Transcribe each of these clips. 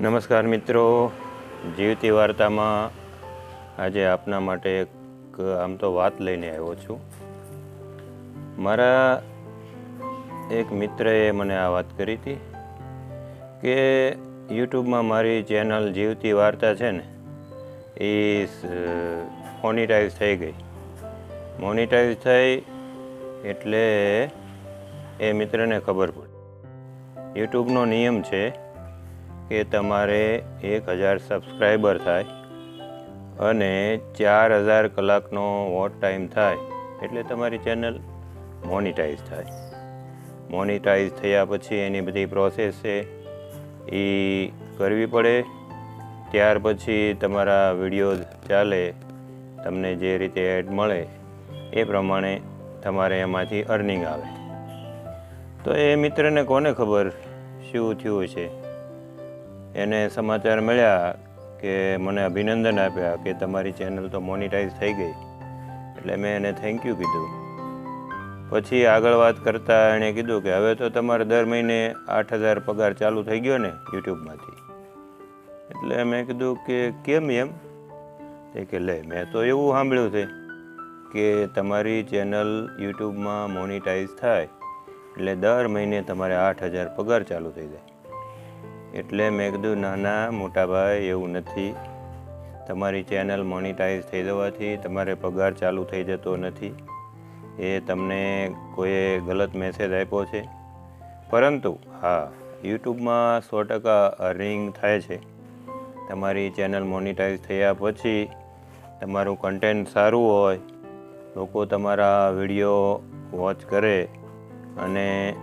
નમસ્કાર મિત્રો. જીવતી વાર્તામાં આજે આપના માટે એક, આમ તો વાત લઈને આવ્યો છું. મારા એક મિત્રએ મને આ વાત કરી હતી કે યુટ્યુબમાં મારી ચેનલ જીવતી વાર્તા છે ને, એ મોનિટાઈઝ થઈ ગઈ. મોનિટાઈઝ થઈ એટલે એ મિત્રને ખબર પડી. યુટ્યુબનો નિયમ છે કે તમારે એક હજાર સબસ્ક્રાઈબર થાય અને ચાર હજાર કલાકનો વોટ ટાઈમ થાય એટલે તમારી ચેનલ મોનિટાઈઝ થાય. મોનિટાઈઝ થયા પછી એની બધી પ્રોસેસ છે એ કરવી પડે. ત્યાર પછી તમારા વીડિયો ચાલે, તમને જે રીતે એડ મળે, એ પ્રમાણે તમારે એમાંથી અર્નિંગ આવે. તો એ મિત્રને કોને ખબર શું થયું છે? એને સમાચાર મળ્યા કે મને અભિનંદન આપ્યા કે તમારી ચેનલ તો મોનિટાઈઝ થઈ ગઈ. એટલે મેં એને થેન્ક યુ કીધું. પછી આગળ વાત કરતાં એણે કીધું કે હવે તો તમારે દર મહિને આઠ હજાર પગાર ચાલુ થઈ ગયો ને યુટ્યુબમાંથી. એટલે મેં કીધું કે કેમ એમ? એ કે લે, મેં તો એવું સાંભળ્યું છે કે તમારી ચેનલ યુટ્યુબમાં મોનિટાઈઝ થાય. એટલે દર મહિને તમારે આઠ હજાર પગાર ચાલુ થઈ જાય. એટલે મેં કીધું, ના ના, મોટા ભાઈ, એવું નથી. તમારી ચેનલ મોનિટાઈઝ થઈ જવાથી તમારે પગાર ચાલુ થઈ જતો નથી. એ તમને કોઈએ ગલત મેસેજ આપ્યો છે? પરંતુ, હા, યુટ્યુબમાં સો ટકા અર્નિંગ થાય છે. તમારી ચેનલ મોનિટાઈઝ થયા પછી તમારું કન્ટેન્ટ સારું હોય, લોકો તમારા વીડિયો વોચ કરે અને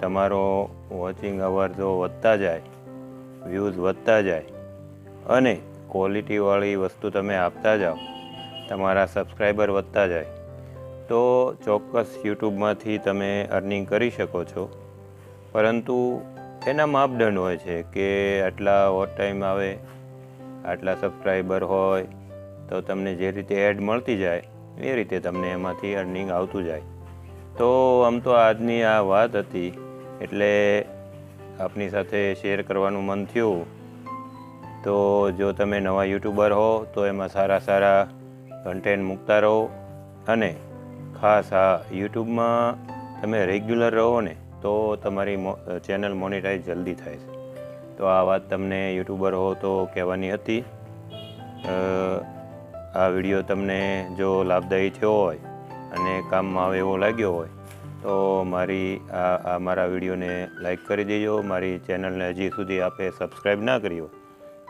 તમારો વોચિંગ અવર જો વધતા જાય વ્યૂઝ વધતા જાય અને ક્વોલિટીવાળી વસ્તુ તમે આપતા જાઓ, તમારા સબસ્ક્રાઈબર વધતા જાય, તો ચોક્કસ યુટ્યુબમાંથી તમે અર્નિંગ કરી શકો છો. પરંતુ એના માપદંડ હોય છે કે આટલા વોટ ટાઈમ આવે, આટલા સબસ્ક્રાઈબર હોય, તો તમને જે રીતે એડ મળતી જાય, એ રીતે તમને એમાંથી અર્નિંગ આવતું જાય. તો આમ તો આજની આ વાત હતી, એટલે આપની સાથે શેર કરવાનું મન થયું, તો જો તમે નવા યુટ્યુબર હો, તો એમાં સારા સારા કન્ટેન્ટ મૂકતા રહો અને ખાસ આ યુટ્યુબમાં તમે રેગ્યુલર રહો ને, તો તમારી ચેનલ મોનિટાઈઝ જલ્દી થાય છે. તો આ વાત તમને યુટ્યુબર હો તો કહેવાની હતી. આ વીડિયો તમને જો લાભદાયી થયો હોય અને કામમાં આવે એવો લાગ્યો હોય તો મારી આ મારા વિડીયોને લાઈક કરી દેજો. મારી ચેનલને હજી સુધી આપે સબસ્ક્રાઈબ ના કરી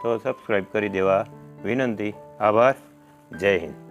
તો સબસ્ક્રાઈબ કરી દેવા વિનંતી. આભાર. જય હિન્દ.